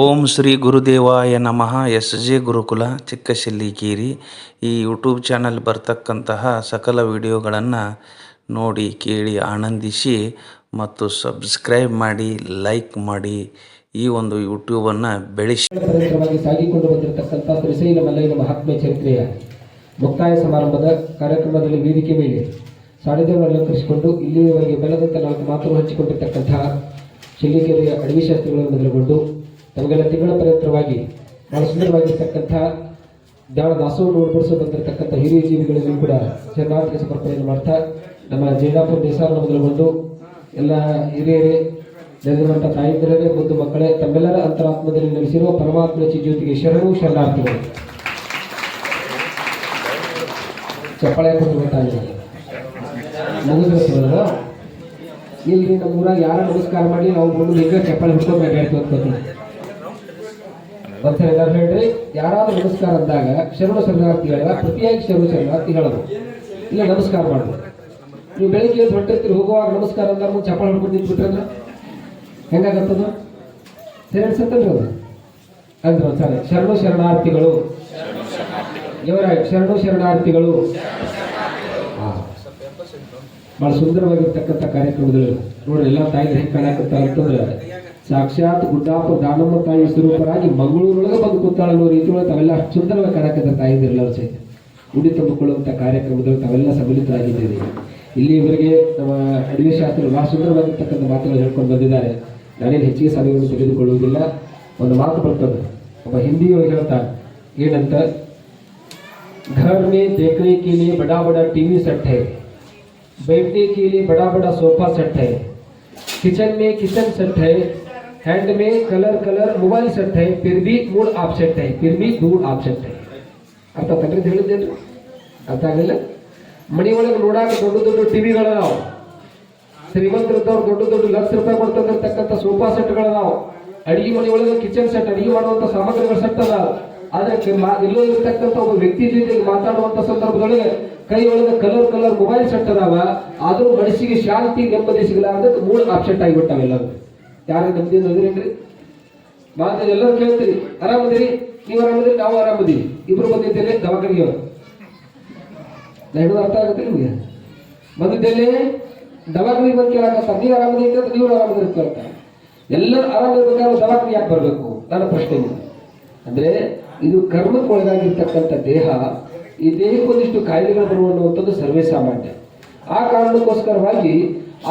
ಓಂ ಶ್ರೀ ಗುರುದೇವಾಯ ನಮಃ. S J ಗುರುಕುಲ ಚಿಕ್ಕಶಿಲ್ಲಿಕೇರಿ ಈ YouTube channel ಬರ್ತಕ್ಕಂತಹ ಸಕಲ ವಿಡಿಯೋಗಳನ್ನು ನೋಡಿ ಕೇಳಿ ಆನಂದಿಸಿ ಮತ್ತು ಸಬ್ಸ್ಕ್ರೈಬ್ ಮಾಡಿ, ಲೈಕ್ ಮಾಡಿ ಈ ಒಂದು ಯೂಟ್ಯೂಬನ್ನು ಬೆಳೆಸಿ. ಸಾಗಿಕೊಂಡು ಬಂದಿರತಕ್ಕಂಥ ಶ್ರೀಶೈಲ ಮಲ್ಲಯ್ಯನ ಮಹಾತ್ಮೆ ಚರಿತ್ರೆಯ ಮುಕ್ತಾಯ ಸಮಾರಂಭದ ಕಾರ್ಯಕ್ರಮದಲ್ಲಿ ವೇದಿಕೆ ಮೇಲೆ ಸಾಡಿದೇವರನ್ನು ಅಲಂಕರಿಸಿಕೊಂಡು ಇಲ್ಲಿಯವರೆಗೆ ಬೆಳೆದಂತೆ ನಾಲ್ಕು ಮಾತುಗಳು ಹಂಚಿಕೊಂಡಿರ್ತಕ್ಕಂತಹ ಶಿಲ್ಲಿಕೆರೆಯ ಅಡವಿ ಶಾಸ್ತ್ರಿಗಳನ್ನು ಮೊದಲುಗೊಂಡು ತಮಗೆಲ್ಲ ತಿಂಗಳ ಪ್ರಯತ್ನವಾಗಿ ಬಹಳ ಸುಂದರವಾಗಿರ್ತಕ್ಕಂಥ ದಾಳ ದಾಸವನ್ನು ಉಡ್ಬಡಿಸಿ ಬಂದಿರತಕ್ಕಂಥ ಹಿರಿಯ ಜೀವಿಗಳಿಗೂ ಕೂಡ ಶರಣಾರ್ಥಿ ಸಮರ್ಪಣೆಯನ್ನು ಮಾಡ್ತಾ, ನಮ್ಮ ಜೈನಾಪುರ ದೇಸಾರನ್ನು ಮೊದಲುಗೊಂಡು ಎಲ್ಲ ಹಿರಿಯರೇ ನೆಲೆದಿರುವಂಥ ತಾಯಿಂದರೇ ಮತ್ತು ಮಕ್ಕಳೇ, ತಮ್ಮೆಲ್ಲರ ಅಂತರಾತ್ಮದಲ್ಲಿ ನೆಲೆಸಿರುವ ಪರಮಾತ್ಮನ ಜ್ಯೋತಿಗೆ ಶರಣು ಶರಣಾರ್ಥಿಗಳು. ಚಪ್ಪಾಳೆ ಕೊಟ್ಟು ಇಲ್ಲಿ ಮುಗಿದ್ರಲ್ಲ ಇಲ್ರಿ ನಮ್ಮ ಊರಾಗ ಯಾರು ನಮಸ್ಕಾರ ಮಾಡಿ, ನಾವು ಬಂದು ಈಗ ಚಪ್ಪಾಳೆ ಹಿಡ್ಕೊಂಡು ಬೇಕಾಯ್ತು ಅನ್ಕೋತೀನಿ ಒಂದ್ಸಲ ಎಲ್ಲರೂ ಹೇಳ್ರಿ? ಯಾರಾದ್ರೂ ನಮಸ್ಕಾರ ಅಂದಾಗ ಶರಣು ಶರಣಾರ್ಥಿಗಳ ಪ್ರತಿಯಾಗಿ ಶರಣ ಶರಣಾರ್ಥಿ ಹೇಳೋದು. ಇಲ್ಲ, ನಮಸ್ಕಾರ ಮಾಡೋದು ನೀವು ಬೆಳಿಗ್ಗೆ ಎದ್ದು ಹೊಂಟಿರ್ತೀರಿ, ಹೋಗುವಾಗ ನಮಸ್ಕಾರ ಅಂದಾಗ ಮುಂದೆ ಚಪ್ಪಾಳೆ ಹಿಡ್ಕೊಂಡು ನಿಂತ್ಬಿಟ್ರಂದ್ರೆ ಹೆಂಗಾಗತ್ತದು? ಸರಿ ಅದು. ಅಂದ್ರೆ ಸರಿ ಶರಣು ಶರಣಾರ್ಥಿಗಳು. ಇವರ ಶರಣು ಶರಣಾರ್ಥಿಗಳು. ಬಹಳ ಸುಂದರವಾಗಿರ್ತಕ್ಕಂಥ ಕಾರ್ಯಕ್ರಮಗಳು ನೋಡ್ರಿ, ಎಲ್ಲ ತಾಯಿ ಹೆಂಗೆ ಕಾಣಕತ್ತ ಅಂತಂದ್ರೆ ಸಾಕ್ಷಾತ್ ಗುಡ್ಡಾಪುರ ದಾನಮ್ಮ ತಾಯಿ ಸ್ವರೂಪರಾಗಿ ಮಂಗಳೂರೊಳಗೆ ಬಂದು ಕೂತಾಳ ಅನ್ನೋ ರೀತಿ ಒಳಗೆ ತಾವೆಲ್ಲ ಅಷ್ಟು ಸುಂದರವಾಗಿ ಕಾಣಕತ್ತ ತಾಯಿದಿರಲ್ಲ ಸಹಿತ ಉಡಿ ತುಂಬಿಕೊಳ್ಳುವಂಥ ಕಾರ್ಯಕ್ರಮದಲ್ಲಿ ತಾವೆಲ್ಲ ಸಮಿಲಿತರಾಗಿದ್ದೀರಿ ಇಲ್ಲಿವರೆಗೆ ನಮ್ಮ ಅಡವಿ ಶಾಸ್ತ್ರಿ ಬಹಳ ಸುಂದರವಾಗಿರ್ತಕ್ಕಂಥ ಮಾತುಗಳು ಹೇಳ್ಕೊಂಡು ಬಂದಿದ್ದಾರೆ ನಾನೇನು ಹೆಚ್ಚಿಗೆ ಸಮಯವನ್ನು ತೆಗೆದುಕೊಳ್ಳುವುದಿಲ್ಲ ಒಂದು ಮಾತು ಬರ್ತದೆ ಒಬ್ಬ ಹಿಂದಿಯೊಳಗೆ ಹೇಳ್ತಾನೆ ಏನಂತ घर में देखने के लिए बड़ा बड़ा टीवी सेट है बैठने के लिए बड़ा बड़ा सोफा सेट है किचन में किचन सेट है हैंड में कलर कलर मोबाइल सेट है फिर भी मूड ऑप्सेट है फिर भी दूर ऑप्सेट है ಅರ್ಥ ತಟ್ರಿ ಹೇಳಿದ್ದೇನ್ರಿ ಅರ್ಥ ಆಗಲಿಲ್ಲ ಮನಿ ಒಳಗೆ ನೋಡಾಕ ದೊಡ್ಡ ದೊಡ್ಡ ಟಿವಿಗಳದಾವ ಶ್ರೀಮಂತರಿದ್ದವ್ರು ದೊಡ್ಡ ದೊಡ್ಡ ಲಕ್ಷ ರೂಪಾಯಿ ಕೊಡ್ತಕ್ಕಂಥ ಸೋಫಾ ಸೆಟ್ಗಳದಾವ ಅಡಿಗೆ ಮನೆ ಒಳಗೆ ಕಿಚನ್ ಸೆಟ್ ಅಡಿಗೆ ಮಾಡುವಂತ ಸಾಮಗ್ರಿಗಳ ಸೆಟ್ ಅದಾವ ಆದ್ರೆ ಕೆ- ಮಾ- ಎಲ್ಲೋ ಇರ್ತಕ್ಕಂಥ ಒಬ್ಬ ವ್ಯಕ್ತಿ ಜೊತೆಗೆ ಮಾತಾಡುವಂತ ಸಂದರ್ಭದೊಳಗೆ ಕೈ ಒಳಗೆ ಕಲರ್ ಕಲರ್ ಮೊಬೈಲ್ ಸೆಟ್ ಅದಾವ ಆದ್ರೂ ಮನಸ್ಸಿಗೆ ಶಾಂತಿ ನೆಮ್ಮದಿ ಸಿಗಲಾರ್ದಕ್ಕೆ ಮೂಲ ಆಪ್ಸೆಟ್ ಆಗಿಬಿಟ್ಟಾವ ಎಲ್ಲರೂ ಯಾರು ನೆಮ್ಮದಿ ಅದಿರೇನ್ರಿ ಮಾತು ಎಲ್ಲರೂ ಕೇಳ್ತೀರಿ. ಆರಾಮದಿರಿ? ನೀವು ಆರಾಮದಿರಿ? ನಾವು ಆರಾಮದಿರಿ. ಇಬ್ರು ಬಂದಿದ್ದೇನೆ ದವಾಖಾನಿಗೆ ಹೇಳೋದು ಅರ್ಥ ಆಗುತ್ತೆ ನಿಮಗೆ? ಬಂದಿದ್ದೇನೆ, ದವಾಖಾನಿಗೆ ಬಂದು ಕೇಳಕ್ಕ ನೀವು ಆರಾಮದಿ ಅಂತ ನೀವು ಆರಾಮದಿರಿ ಅಂತ. ಎಲ್ಲರೂ ಆರಾಮದಿರ್ಬೇಕಾದ್ರೆ ದವಾಖಾನೆ ಯಾಕೆ ಬರಬೇಕು? ನನ್ನ ಪ್ರಶ್ನೆ. ಅಂದ್ರೆ ಇದು ಕರ್ಮಕ್ಕೊಳಗಾಗಿರ್ತಕ್ಕಂಥ ದೇಹ, ಈ ದೇಹಕ್ಕೊಂದಿಷ್ಟು ಕಾಯಿಲೆಗಳು ಬರುವ ಅನ್ನುವಂಥದ್ದು ಸರ್ವೇ ಸಾಮಾನ್ಯ ಆ ಕಾರಣಕ್ಕೋಸ್ಕರವಾಗಿ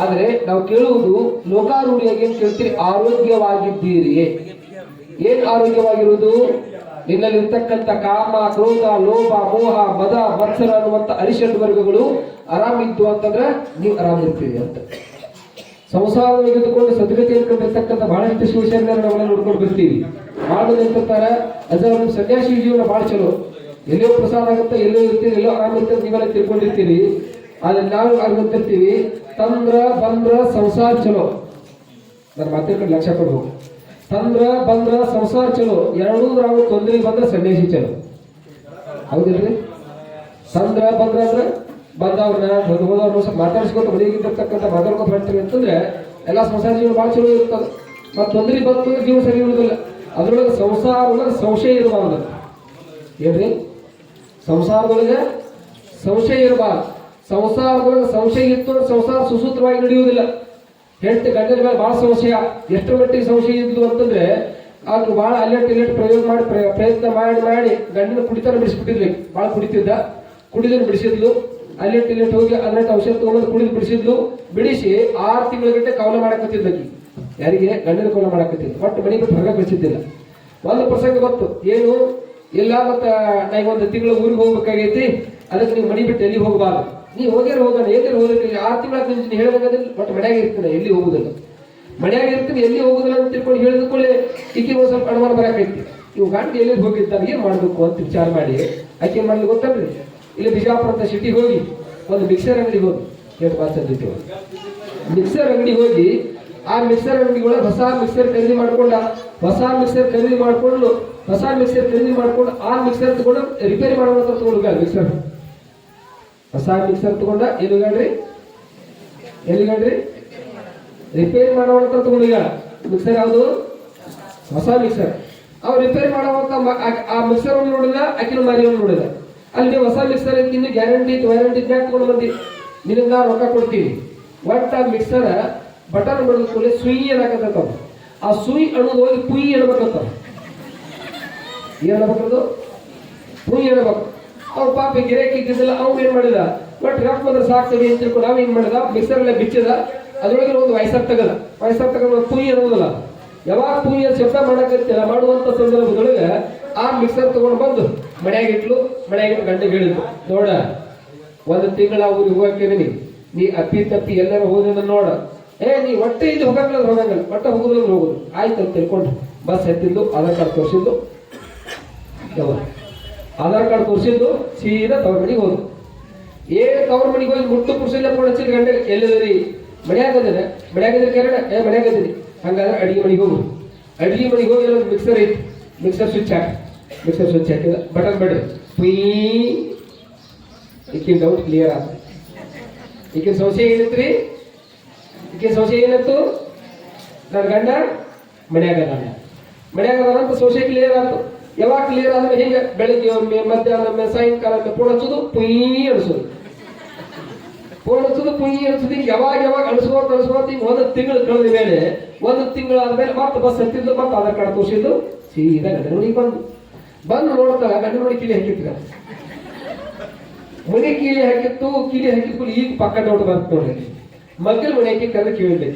ಆದರೆ ನಾವು ಕೇಳುವುದು ಲೋಕಾರೂಢಿಯಾಗಿ ಕೇಳ್ತೀರಿ ಆರೋಗ್ಯವಾಗಿದ್ದೀರಿ ಏನ್ ಆರೋಗ್ಯವಾಗಿರುವುದು? ನಿನ್ನಲ್ಲಿರ್ತಕ್ಕಂಥ ಕಾಮ, ಕ್ರೋಧ, ಲೋಭ, ಮೋಹ, ಮದ, ಮತ್ಸರ ಅನ್ನುವಂಥ ಅರಿಷಡ್ ವರ್ಗಗಳು ಆರಾಮಿದ್ದು ಅಂತಂದ್ರೆ ನೀವು ಆರಾಮಿರ್ತೀರಿ ಅಂತ. ಸಂಸಾರವನ್ನು ತೆಗೆದುಕೊಂಡು ಸದ್ಗತಿ ಇಟ್ಕೊಂಡಿರ್ತಕ್ಕಂಥ ಬಹಳಷ್ಟು ಶಿವಶರಣ ನಾವೆಲ್ಲ ನೋಡ್ಕೊಂಡು ಬರ್ತೀವಿ. ಮಾಡೋದು ಎಂತಾರೆ ಅದರ ಒಂದು ಸನ್ಯಾಸಿ ಜೀವನ ಬಹಳ ಚಲೋ. ಎಲ್ಲೋ ಪ್ರಸಾದ ಆಗುತ್ತೆ ಎಲ್ಲೋ ಇರ್ತೀರಿ ಎಲ್ಲೋ ಆರಾಮಿರ್ತೀರಿ ನೀವೆಲ್ಲ ತಿಳ್ಕೊಂಡಿರ್ತೀರಿ. ಆದ್ರೆ ನಾವು ಅನ್ಕೊಂತಿರ್ತೀವಿ ತಂದ್ರ, ಬಂದ್ರ, ಸಂಸಾರ ಚಲೋ. ನನ್ನ ಮಾತಿನ ಕಡೆ ಲಕ್ಷ ಕೊಡ್ಬೇಕು. ತಂದ್ರ, ಬಂದ್ರ, ಸಂಸಾರ ಚಲೋ. ಎರಡೂ ನಾವು ತೊಂದರೆ ಬಂದ್ರೆ ಸನ್ಯಾಸಿ ಚಲೋ. ಹೌದಿಲ್ರಿ? ತಂದ್ರ, ಬಂದ್ರ ಅಂದ್ರೆ ಬಂದವ್ರನ್ನ ಹೋದವ್ರನ್ನ ಸ್ವಲ್ಪ ಮಾತಾಡಿಸ್ಕೊತ ಮನೆಗಿರ್ತಕ್ಕಂಥ ಮಾತಾಡ್ಕೊತ ಅಂತಂದ್ರೆ ಎಲ್ಲ ಸಂಸಾರ ಜೀವನ ಭಾಳ ಚಲೋ ಇರ್ತದೆ. ಮತ್ತು ತೊಂದರೆ ಬಂತು ಜೀವನ ಸರಿ ಇರೋದಿಲ್ಲ. ಅದ್ರೊಳಗೆ ಸಂಸಾರ ಒಳಗೆ ಸಂಶಯ ಇರಬಾರ್ದು. ಹೇಳ್ರಿ ಸಂಸಾರದೊಳಗೆ ಸಂಶಯ ಇರಬಾರ್ದು. ಸಂಸಾರದೊಳಗೆ ಸಂಶಯ ಇತ್ತು. ಸಂಸಾರ ಸುಸೂತ್ರವಾಗಿ ನಡೆಯುವುದಿಲ್ಲ. ಹೆಂಡತಿ ಗಂಡನ ಮೇಲೆ ಭಾಳ ಸಂಶಯ. ಎಷ್ಟು ಮಟ್ಟಿಗೆ ಸಂಶಯ ಇದ್ದು ಅಂತಂದ್ರೆ ಅದು ಭಾಳ ಅಲ್ಲೆಟ್ ಇಲ್ಲೆಟ್ ಪ್ರಯೋಗ ಮಾಡಿ ಪ್ರ- ಪ್ರಯತ್ನ ಮಾಡಿ ಮಾಡಿ ಗಂಡನ ಕುಡಿತಾನ ಬಿಡಿಸ್ಬಿಟ್ಟಿದ್ಲಿ. ಭಾಳ ಕುಡಿತಿದ್ದ. ಕುಡಿದನ್ನು ಬಿಡಿಸಿದ್ಲು. ಅಲ್ಲೆಟ್ ಇಲ್ಲೆಟ್ ಹೋಗಿ ಅಲ್ಲೆಟ್ ಔಷಧ ತಗೊಂಡು ಕುಡಿದು ಬಿಡಿಸಿದ್ಲು. ಬಿಡಿಸಿ ಆರು ತಿಂಗಳ ಗಂಟೆ ಕವಲ ಮಾಡಕತ್ತಿದ್ದಕ್ಕೆ ಯಾರಿಗೆ? ಗಂಡನ ಕವಲ ಮಾಡಕತ್ತಿದ್ದು ಒಟ್ಟು ಮನೆ ಬಿಟ್ಟು ಹೊರಗೆ ಬಿಡಿಸಿದ್ದಿಲ್ಲ ಒಂದು ಪ್ರಸಂಗ ಗೊತ್ತು. ಏನು? ಇಲ್ಲ, ಮತ್ತ ನಾ ಒಂದು ತಿಂಗಳು ಊರಿಗೆ ಹೋಗ್ಬೇಕಾಗೈತಿ. ಅದಕ್ಕೆ ನೀವು ಮನೆ ಬಿಟ್ಟು ಎಲ್ಲಿ ಹೋಗಬಾರ್ದು? ನೀವು ಹೋಗ್ಯಾರ, ಹೋಗೋಣ, ಎಲ್ಲಿ ಹೋಗಲಿಕ್ಕೆ ಆರು ತಿಂಗಳ ಮುಂಚೆ ಹೇಳಬೇಕಾದ್ರೆ ಬಟ್ ಮನೆಯಾಗ ಇರ್ತದೆ ಎಲ್ಲಿ ಹೋಗುದಿಲ್ಲ. ಮನೆಯಾಗ ಇರ್ತದೆ ಎಲ್ಲಿ ಹೋಗುದಿಲ್ಲ ಅಂತ ತಿಳ್ಕೊಂಡು ಹೇಳಿದ ಕೂಡಲೇ ಈಕೆ ಒಂದು ಸ್ವಲ್ಪ ಅನುಮಾನ ಬರಕೈತಿ ಇವು ಗಂಡ ಎಲ್ಲಿ ಹೋಗಿದ್ದಾನೆ, ಏನು ಮಾಡಬೇಕು ಅಂತ ವಿಚಾರ ಮಾಡಿ. ಆಕೆ ಮಾಡಲಿ ಗೊತ್ತಲ್ರಿ? ಇಲ್ಲಿ ಬಿಜಾಪುರ ಅಂತ ಸಿಟಿ ಹೋಗಿ, ಒಂದು ಮಿಕ್ಸರ್ ಅಂಗಡಿಗೆ ಹೋಗಿ. ಎಷ್ಟು ಮಾತಾಡ್ತಿತ್ತು ಮಿಕ್ಸರ್ ಅಂಗಡಿ ಹೋಗಿ, ಆ ಮಿಕ್ಸರ್ ಅಂಗಡಿ ಒಳಗೆ ಹೊಸ ಮಿಕ್ಸರ್ ಖರೀದಿ ಮಾಡ್ಕೊಂಡ, ಹೊಸ ಮಿಕ್ಸರ್ ಖರೀದಿ ಮಾಡಿಕೊಂಡು, ಹೊಸ ಮಿಕ್ಸರ್ ಖರೀದಿ ಮಾಡ್ಕೊಂಡು ಆ ಮಿಕ್ಸರ್ ತಗೊಂಡು ರಿಪೇರಿ ಮಾಡೋಣ ಅಂತ ತಗೊಂಡು ಮಿಕ್ಸರ್ ಹೊಸ ಮಿಕ್ಸರ್ ತಗೊಂಡ ಎಲ್ಲಿಗಾಡ್ರಿ ಎಲ್ಲಿಗಾಡ್ರಿ ರಿಪೇರಿ ಮಾಡೋಣ ಅಂತ ತಗೊಂಡಿಗ ಮಿಕ್ಸರ್ ಯಾವುದು? ಹೊಸ ಮಿಕ್ಸರ್ ಅವ್ರು ರಿಪೇರಿ ಮಾಡುವಂತ ಆ- ಆ ಮಿಕ್ಸರ್ ನೋಡಿದ ಆಕಿನ ಮಾರಿಯನ್ನು ನೋಡಿದ ಅಲ್ಲಿ ಹೊಸ ಮಿಕ್ಸರ್ ಐತಿ ಗ್ಯಾರಂಟಿ ವ್ಯಾರಂಟಿ ಮ್ಯಾಗ ತಗೊಂಡು ಬಂದಿ. ನಿನಗೆ ನಾ ರೊಕ್ಕ ಕೊಡ್ತೀನಿ. ಒಟ್ಟ ಮಿಕ್ಸರ್ ಬಟನ್ ಬಡದ ಸುಯಿ ಏನಾಗತ್ತ ಆ ಸುಯಿ ಅಣ್ಣ ಹೋಗಿ ಪುಯಿ ಹೇಳ್ಬೇಕಂತ ಏನ್ ಅನ್ಬೇಕದು ಪುಯಿ ಅನ್ಬೇಕು ಅವ್ರ ಪಾಪ ಗಿರಾಕಿ ಇದ್ದಿದ್ದಿಲ್ಲ ಅವ್ನು ಏನ್ ಮಾಡಿದ? ಬಟ್ ರಫ್ ಬಂದ್ರೆ ಸಾಕ್ತವಿ ಅಂತ ತಿಳ್ಕೊಂಡು ನಾವು ಏನ್ ಮಾಡಿದ? ಎಲ್ಲ ಬಿಚ್ಚಿದ. ಅದ್ರೊಳಗೆ ಒಂದು ವಯಸ್ಸಾಗ ತಗದ. ವಯಸ್ಸಾಗ ತಗೊಂಡು ತುಯಿ ಅನ್ನೋದಲ್ಲ. ಯಾವಾಗ ಅಂತ ಶಬ್ದ ಮಾಡಕತ್ತಿಲ್ಲ, ಮಾಡುವಂತ ಸಂದರ್ಭದೊಳಗೆ ಆ ಮಿಕ್ಸರ್ ತಗೊಂಡು ಬಂದು ಮನೆಯಾಗ ಇಟ್ಲು, ಮನೆಯಾಗ ಇಟ್ಟು ಹೇಳಿದ್ರು ನೋಡ, ಒಂದು ತಿಂಗಳ ಊರಿಗೆ ಹೋಗಕ್ಕೆ ನೀ ಅಪ್ಪಿ ತಪ್ಪಿ ಎಲ್ಲರೂ ಹೋದ ನೋಡ. ಏ, ನೀ ಹೊಟ್ಟೆ ಇಲ್ಲಿ ಹೋಗಂಗಿಲ್ಲ ಹೋಗಂಗಲ್ಲ. ಹೋಗುದಿಲ್ಲ ಅಂದ್ರೆ ಹೋಗುದು. ಆಯ್ತು ಅಂತ ತಿಳ್ಕೊಂಡು ಬಸ್ ಎತ್ತಿದ್ದು, ಆಧಾರ್ ಕಾರ್ಡ್ ತೋರಿಸಿದ್ದು. ಆಧಾರ್ ಕಾರ್ಡ್ ತೋರಿಸಿದ್ದು ಸೀದಾ ತವ್ರ ಮನೆಗೆ ಹೋದ್ರು. ಏ, ತವ್ರ ಮನೆಗೆ ಹೋಗಿ ಮುಟ್ಟು ಪುರುಷಲ್ಲ ಫೋನ್ ಹಚ್ಚಿದ ಗಂಟೆ ಎಲ್ಲಿದ್ರಿ? ಮನ್ಯಾಗದ್ರೆ ಮನ್ಯಾಗದ್ರೆ ಕೇರಳ ಏ ಮನ್ಯಾಗದ್ರಿ ಹಂಗಾದ್ರೆ ಅಡಿಗೆ ಮನೆಗೆ ಹೋಗು ಅಡಿಗೆ ಮನೆಗೆ ಹೋಗಿ ಒಂದು ಮಿಕ್ಸರ್ ಐತಿ ಮಿಕ್ಸರ್ ಸ್ವಿಚ್ ಹಾಕಿ. ಮಿಕ್ಸರ್ ಸ್ವಿಚ್ ಹಾಕಿದ. ಬಟನ್ ಬಿಡ್ರಿ. ಪೀ. ಡೌಟ್ ಕ್ಲಿಯರ್ ಆಗ ಈಕಿನ ಸಂಶಯ ಏನಿತ್ರಿ? ಈಕಿನ ಸಂಶಯ ಏನಿತ್ತು? ನನ್ನ ಗಂಡ ಮನ್ಯಾಗ ಮನ್ಯಾಗ ಅಂತ ಸಂಶಯ ಕ್ಲಿಯರ್ ಆಯ್ತು ಯಾವಾಗ ಕ್ಲಿಯರ್ ಆದ್ರೆ ಹಿಂಗೆ ಬೆಳಿಗ್ಗೆ ಒಮ್ಮೆ, ಮಧ್ಯಾಹ್ನ ಒಮ್ಮೆ, ಸಾಯಂಕಾಲ ಒಮ್ಮೆ ಪೂರ್ಣ ಹಚ್ಚೋದು ಪುಯ್ ಅನಿಸೋದು. ಪೂರ್ಣ ಹಚ್ಚೋದು ಪುಯ್ ಅನಿಸೋದು. ಯಾವಾಗ ಯಾವಾಗ ಅನ್ಸ್ಕೋತ ಅನ್ಸ್ಕೋತ ಹಿಂಗೆ ಒಂದು ತಿಂಗಳು ಕಳೆದ ಮೇಲೆ, ಒಂದು ತಿಂಗಳು ಆದ್ಮೇಲೆ ಮತ್ತೆ ಬಸ್ ಹತ್ತಿದ್ದು, ಮತ್ತೆ ಆಧಾರ್ ಕಾರ್ಡ್ ತೋರಿಸಿದ್ದು, ಸೀದಾ ಗಂಡ ನೋಡಿ ಬಂದು ಬಂದು ಗಂಡ ನೋಡಿ ಕಿಲಿ ಹಾಕಿದ್ರ. ಮನೆ ಕೀಲಿ ಹಾಕಿತ್ತು ಕೀಲಿ ಹಾಕಿತ್ತು ಈಗ ಪಕ್ಕ ಡೌಟ್ ಬಂತು ನೋಡ್ರಿ. ಮಗ್ಗಲ್ ಹಾಕಿ ಕರೆದು ಕೇಳಿದ್ದೆ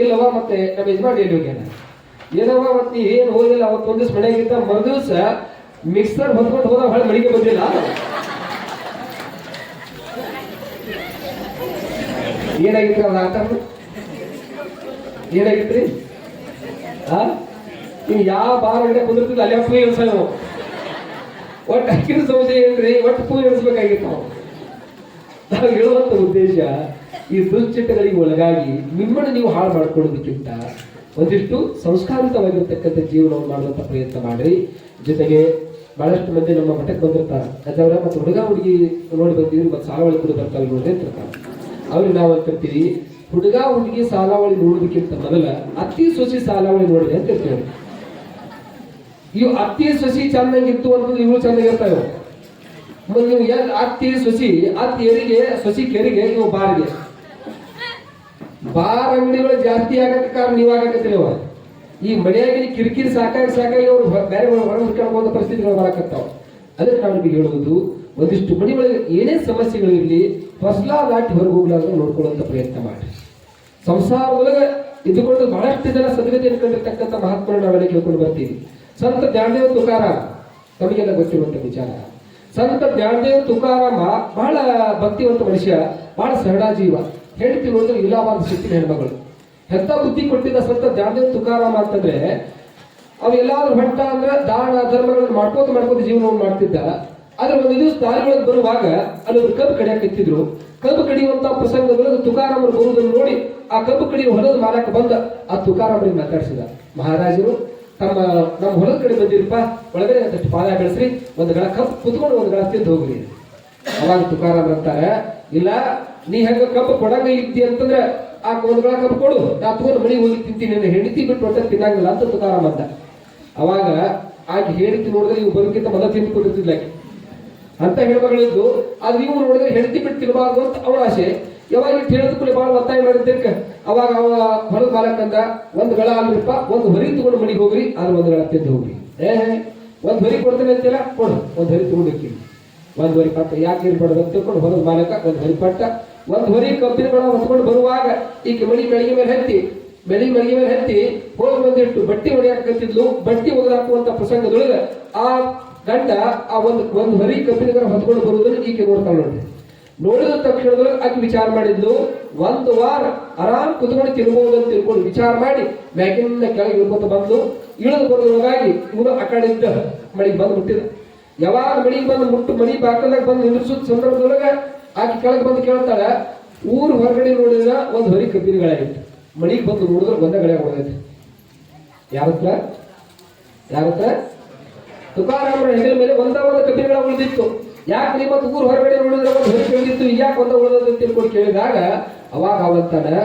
ಇಲ್ಲವಾ ಮತ್ತೆ ನಮ್ಮ ಯಜಮಾನ್ ಎಲ್ಲಿ ಹೋಗ್ಯಾನ? ಏನವ ಅವತ್ತು ಏನು ಹೋಗಿಲ್ಲ, ಅವತ್ತು ಒಂದ್ ದಿವ್ಸ ಮನೆಯಾಗಿದ್ದ ಮರುದಿವ್ಸ ಮಿಕ್ಸರ್ ಬಂದ್ಕೊಂಡು ಹೋದ ಹೊಳೆ ಮನೆಗೆ ಬಂದಿಲ್ಲ. ಏನಾಗಿತ್ತು ಅದ ಆಟ? ಏನಾಗಿತ್ರಿ? ಆ? ನೀವು ಯಾವ ಬಾರ್ ಅಂಗಡಿ ಕುಂದಿರ್ತಿದ್ದ ಅಲ್ಲಿ ಪೂ ಇಳಿಸ ಒಟ್ಟು ಅಕ್ಕಿನ ಸಮಸ್ಯೆ ಏನ್ರಿ? ಒಟ್ಟು ಪೂ ಇಳಿಸ್ಬೇಕಾಗಿತ್ತು ನಾವು ನಾವು ಹೇಳುವಂತ ಉದ್ದೇಶ, ಈ ದುಶ್ಚಟಗಳಿಗೆ ಒಳಗಾಗಿ ನಿಮ್ಮನ್ನು ನೀವು ಹಾಳು ಮಾಡ್ಕೊಳ್ಳೋದಕ್ಕಿಂತ ಒಂದಿಷ್ಟು ಸಂಸ್ಕಾರಿತವಾಗಿರ್ತಕ್ಕಂಥ ಜೀವನವನ್ನು ಮಾಡುವಂಥ ಪ್ರಯತ್ನ ಮಾಡ್ರಿ. ಜೊತೆಗೆ ಬಹಳಷ್ಟು ಮಂದಿ ನಮ್ಮ ಮಠಕ್ಕೆ ಬಂದಿರ್ತಾರೆ. ಅದವರ ಮತ್ತು ಹುಡುಗ ಹುಡುಗಿ ನೋಡಿ ಬಂದಿದ್ರು ಮತ್ತೆ ಸಾಲವಳಿ ಕೂಡ ಬರ್ತಾರೆ ನೋಡ್ರಿ ಅಂತಿರ್ತಾರೆ ಅವ್ರಿಗೆ ನಾವು ಅಂತಿರ್ತೀವಿ ಹುಡುಗ ಹುಡುಗಿ ಸಾಲಾವಳಿ ನೋಡೋದಕ್ಕಿಂತ ಮೊದಲ ಅತಿ ಸೊಸಿ ಸಾಲಾವಳಿ ನೋಡಿದೆ ಅಂತ ಇರ್ತೇವೆ ಇವು ಅತ್ತಿ ಸೊಸಿ ಚೆನ್ನಾಗಿತ್ತು ಅಂತಂದ್ರೆ ಇವು ಚೆನ್ನಾಗಿರ್ತಾವೆ ನೀವು ಅತ್ತಿ ಸೊಸಿ, ಅತ್ತಿ ಎರಿಗೆ, ಸೊಸಿ ಕೆರಿಗೆ ನೀವು ಬಾರಿಗೆ. ಬಾರ್ ಅಂಗಡಿಗಳು ಜಾಸ್ತಿ ಆಗಕ್ಕೆ ಕಾರಣ ನೀವು ಈ ಮನೆಯಾಗಿನ ಕಿರಿಕಿರಿ ಸಾಕಾಗಿ ಸಾಕಾಗಿ ಅವರು ಬೇರೆ ಹೊರ ಪರಿಸ್ಥಿತಿಗಳು ಬರಕತ್ತಾವ. ಅದಕ್ಕೆ ನಾವು ನಿಮಗೆ ಹೇಳುವುದು, ಒಂದಿಷ್ಟು ಮನೆ ಒಳಗೆ ಏನೇ ಸಮಸ್ಯೆಗಳಿರಲಿ ಫಸ್ಲಾ ದಾಟಿ ಹೊರಗೆ ಹೋಗ್ಲಾರ್ದು ನೋಡ್ಕೊಳ್ಳುವಂತ ಪ್ರಯತ್ನ ಮಾಡಿ ಸಂಸಾರದೊಳಗೆ ಇದ್ದುಕೊಂಡು ಬಹಳಷ್ಟು ಜನ ಸದ್ಗತಿಯನ್ನು ಕಂಡಿರ್ತಕ್ಕಂಥ ಮಹಾತ್ಮರನ್ನು ನಾವೆಲ್ಲ ಕೇಳ್ಕೊಂಡು ಬರ್ತೀವಿ. ಸಂತ ಜ್ಞಾನದೇವ ತುಕಾರ ತಮಗೆಲ್ಲ ಗೊತ್ತಿರುವಂತ ವಿಚಾರ. ಸಂತ ಜ್ಞಾನದೇವ ತುಕಾರಾಮ ಬಹಳ ಭಕ್ತಿವಂತ ಮನುಷ್ಯ, ಬಹಳ ಸರಳ ಜೀವ. ಹೇಳ್ತಿ ಒಂದು ಇಲ್ಲವಾದ ಸ್ಥಿತಿ ಹೆಣ್ಮಗಳು. ಹೆತ್ತ ಬುದ್ಧಿ ಕೊಟ್ಟಿದ್ದ ಸಂತ ಜ್ಞಾನದೇವ ತುಕಾರಾಮ ಅಂತಂದ್ರೆ, ಅವ ಎಲ್ಲಾದ್ರೂ ಭಟ್ಟ ಅಂದ್ರೆ ದಾನ ಧರ್ಮಗಳನ್ನು ಮಾಡ್ಕೋತ ಮಾಡ್ಕೋತ ಜೀವನವನ್ನು ಮಾಡ್ತಿದ್ದ. ಆದ್ರೆ ಒಂದು ದಿವಸ ದಾರಿಗಳಿಗೆ ಬರುವಾಗ ಅಲ್ಲೊಂದು ಕಬ್ಬು ಕಡಿಯಾಕಿತ್ತಿದ್ರು ಕಬ್ಬು ಕಡಿಯುವಂತ ಪ್ರಸಂಗದೊಳಗೆ ತುಕಾರಾಮರು ಬರುವುದನ್ನು ನೋಡಿ ಆ ಕಬ್ಬು ಕಡಿಯುವ ಹೊಲದ ಮಾಲಕ ಬಂದ. ಆ ತುಕಾರಾಮರಿಗೆ ಮಾತಾಡಿಸಿದ, ಮಹಾರಾಜರು, ತಮ್ಮ, ನಮ್ಮ ಹೊಲದ ಕಡೆ ಬಂದಿರಪ್ಪ ಒಳಗೆ ಒಂದಷ್ಟು ಪಾದ ಬೆಳೆಸ್ರಿ, ಒಂದು ಗಳ ಕಬ್ಬು ಕುತ್ಕೊಂಡು ಒಂದು ಗಳ ತಿಂದು ಹೋಗ್ರಿ. ಅವಾಗ ತುಕಾರಾಮ್ ಅಂತಾರೆ, ಇಲ್ಲ ನೀ ಹೆಂಗ ಕಬ್ಬು ಕೊಡಂಗ ಇದ್ದಿ ಅಂತಂದ್ರೆ ಆ ಒಂದ್ಗಳ ಕಬ್ಬು ಕೊಡು. ನಾ ತಗೊಂಡು ಮನೆಗೆ ಹೋಗಿ ತಿಂತೀನಿ ಹೆಂಡತಿ ಬಿಟ್ಟು ಹೊಟ್ಟೆ ತಿನ್ನಂಗಿಲ್ಲ ಅಂತ ತುಕಾರಾಮ್ ಅಂತ ಅವಾಗ ಆಕೆ ಹೇಳಿದ್ದು ನೋಡಿದ್ರೆ ಇವು ಬದುಕಿಂತ ಮೊದಲು ತಿಂದು ಕೊಟ್ಟಿರ್ತಿದ್ಲ ಆಕೆ. ಅಂತ ಹೆಣ್ಮಗಳಿದ್ದು ಆದ್ರೆ ನೀವು ನೋಡಿದ್ರೆ ಹೆಂಡತಿ ಬಿಟ್ಟು ತಿನ್ನಬಾರ್ದು ಅಂತ ಅವಳ ಆಸೆ. ಯಾವಾಗ ಹೇಳಿದ ಕೂಡಲೇ ಭಾಳ ಒತ್ತಾಯ ಮಾಡಿದ್ದಕ್ಕೆ ಅವಾಗ ಅವ ಹೊಲದ ಮಾಲಕ್ ಅಂದ, ಒಂದು ಗಳ ಅಲ್ರಿಪ್ಪ ಒಂದು ಹೊರಿ ತಗೊಂಡು ಮನೆಗೆ ಹೋಗ್ರಿ, ಆದ್ರೆ ಒಂದು ಗಳ ತಿಂದು ಹೋಗ್ರಿ. ಏ ಒಂದು ಹೊರಿ ಕೊಡ್ತೇನೆ ಅಂತೀರ ಕೊಡು, ಒಂದು ಹೊರಿ ತಗೊಂಡು ಹೋಗ್ತೀನಿ. ಒಂದು ಹೊರಿ ಪಟ್ಟ, ಯಾಕೆ ಇರ್ಬಾರ್ದು ಅಂತ ತಿಳ್ಕೊಂಡು ಹೊಲದ ಮಾಲಕ, ಒಂದು ಹೊರಿ ಪಟ್ಟ ಒಂದು ಹೊರಿ ಕಬ್ಬಿನ ಹೊತ್ಕೊಂಡು ಬರುವಾಗ ಈಕೆ ಮಳಿ ಬೆಳಿಗ್ಗೆ ಮೇಲೆ ಹತ್ತಿ, ಬೆಳಿ ಮಳಿಗೆ ಮೇಲೆ ಹತ್ತಿ ಹೋಗಿ ಬಂದಿಟ್ಟು ಬಟ್ಟಿ ಹೊಡೆಯಾಕತ್ತಿದ್ಲು ಬಟ್ಟಿ ಒಗೆದಾಕುವಂತ ಪ್ರಸಂಗದೊಳಗೆ ಆ ಗಂಡ ಆ ಒಂದು ಒಂದು ಹೊರಿ ಕಬ್ಬಿನ ಗಳ ಹೊತ್ಕೊಂಡು ಬರುವುದನ್ನು ಈಕೆ ನೋಡ್ತಾಳೆ ನೋಡಿ ನೋಡಿದ ತಕ್ಷಣದೊಳಗೆ ಆಕೆ ವಿಚಾರ ಮಾಡಿದ್ಲು. ಒಂದು ವಾರ ಆರಾಮ್ ಕುತ್ಕೊಂಡು ತಿನ್ಬಹುದು ಅಂತ ತಿಳ್ಕೊಂಡು ವಿಚಾರ ಮಾಡಿ ಮ್ಯಾಗಿನ ಕೆಳಗೆ ಇಳ್ಕೊತ ಬಂದು ಇಳಿದು ಬರೋದ್ರೊಳಗಾಗಿ ಇವನು ಆ ಮಳಿಗೆ ಬಂದು ಮುಟ್ಟಿದ ಯಾವಾಗ ಮಳಿಗೆ ಬಂದು ಮುಟ್ಟು ಮಳಿ ಬಾಕಲ್ದಾಗ ಬಂದು ನಿಲ್ಲಿಸೋ ಸಂದರ್ಭದೊಳಗೆ ಆಕೆ ಕೆಳಗೆ ಬಂದು ಕೇಳ್ತಾಳೆ, ಊರು ಹೊರಗಡೆ ನೋಡಿದ್ರೆ ಒಂದು ಹೊರಿ ಕಬ್ಬಿನಗಳಾಗಿತ್ತು ಮಳಿಗೆ ಬಂದು ನೋಡಿದ್ರೆ ಒಂದೇ ಗಳೆ ಹೋಗೈತೆ ಯಾರತ್ರ ಯಾರತ್ರ ಯಾರ ತುಕಾರಾಮರ ಹೆಗಲ ಮೇಲೆ ಒಂದ ಒಂದು ಕಬ್ಬಿನಗಳ ಉಳಿದಿತ್ತು. ಯಾಕೆ ನಿಮ್ಮ ಊರು ಹೊರಗಡೆ ನೋಡಿದ್ರೆ ಒಂದು ಹೊರಿ ಕೇಳಿತ್ತು ಯಾಕೆ ಒಂದ ಉಳಿದ ತಿಳ್ಕೊಂಡು ಕೇಳಿದಾಗ, ಅವಾಗ ಅವಂತಾನೆ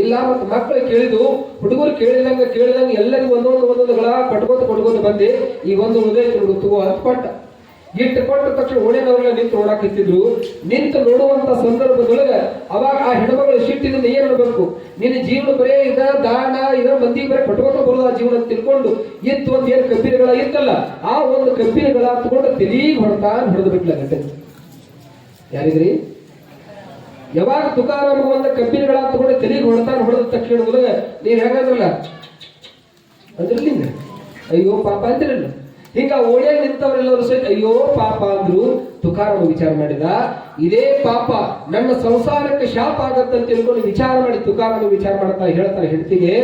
ಇಲ್ಲ ಮತ್ತು ಮಕ್ಕಳು ಕೇಳಿದು ಹುಡುಗರು ಕೇಳಿದಂಗ ಕೇಳಿದಂಗ ಎಲ್ಲರಿಗೂ ಒಂದೊಂದು ಒಂದೊಂದು ಗಳ ಕಟ್ಕೋತ ಕೊಟ್ಕೋತ ಬಂದು, ಈ ಒಂದು ಉದಯ ಹುಡುಗು ಅಂತ ಕೊಟ್ಟ. ಇಟ್ಟು ಕೊಟ್ಟ ತಕ್ಷಣ ಓಣಿನವರೆಲ್ಲ ನಿಂತು ನೋಡಾಕಿತ್ತಿದ್ರು ನಿಂತು ನೋಡುವಂತ ಸಂದರ್ಭದೊಳಗೆ ಅವಾಗ ಆ ಹೆಣ್ಮಗಳು ಸಿಟ್ಟಿನಿಂದ ಏನ್ ಮಾಡ್ಬೇಕು ನಿನ್ನ ಜೀವನ ಬರೇ ಇದ, ದಾನ ಇದ ಮಂದಿ ಬರೇ ಕಟ್ಕೋತ ಬರೋದು ಜೀವನ ತಿಳ್ಕೊಂಡು ಇತ್ತು ಒಂದ್ ಏನ್ ಕಬ್ಬಿನಗಳ ಇತ್ತಲ್ಲ, ಆ ಒಂದು ಕಬ್ಬಿನಗಳ ತಗೊಂಡು ತೆಲೀಗ್ ಹೊಡ್ತಾ ಹೊಡೆದು ಬಿಟ್ಲ ಗಂಟೆ ಯಾರಿದ್ರಿ? ಯಾವಾಗ ತುಕಾರಾಮ ಒಂದು ಕಬ್ಬಿನಗಳ ತಗೊಂಡು ತೆಲಿಗೆ ಹೊಡ್ತಾನ ಹೊಡೆದ ತಕ್ಷಣದೊಳಗೆ ನೀವ್ ಹೇಗಾದ್ರಲ್ಲ? ಅದ್ರಲ್ಲಿ ಅಯ್ಯೋ ಪಾಪ ಅಂತಿರಲ್ಲ ಹಿಂಗ ಓಡಿಯಲ್ಲಿ ನಿಂತವರೆಲ್ಲರೂ ಸಹಿತ ಅಯ್ಯೋ ಪಾಪ ಅಂದ್ರು ತುಕಾರಾಮ ವಿಚಾರ ಮಾಡಿದ. ಇದೇ ಪಾಪ, ನನ್ನ ಸಂಸಾರಕ್ಕೆ ಶಾಪ ಆಗತ್ತಂತ ತಿಳ್ಕೊಂಡು ವಿಚಾರ ಮಾಡಿ ತುಕಾರಾಮ ವಿಚಾರ ಮಾಡ್ತಾ ಹೇಳ್ತಾ ಹೆಂಡತಿಗೆ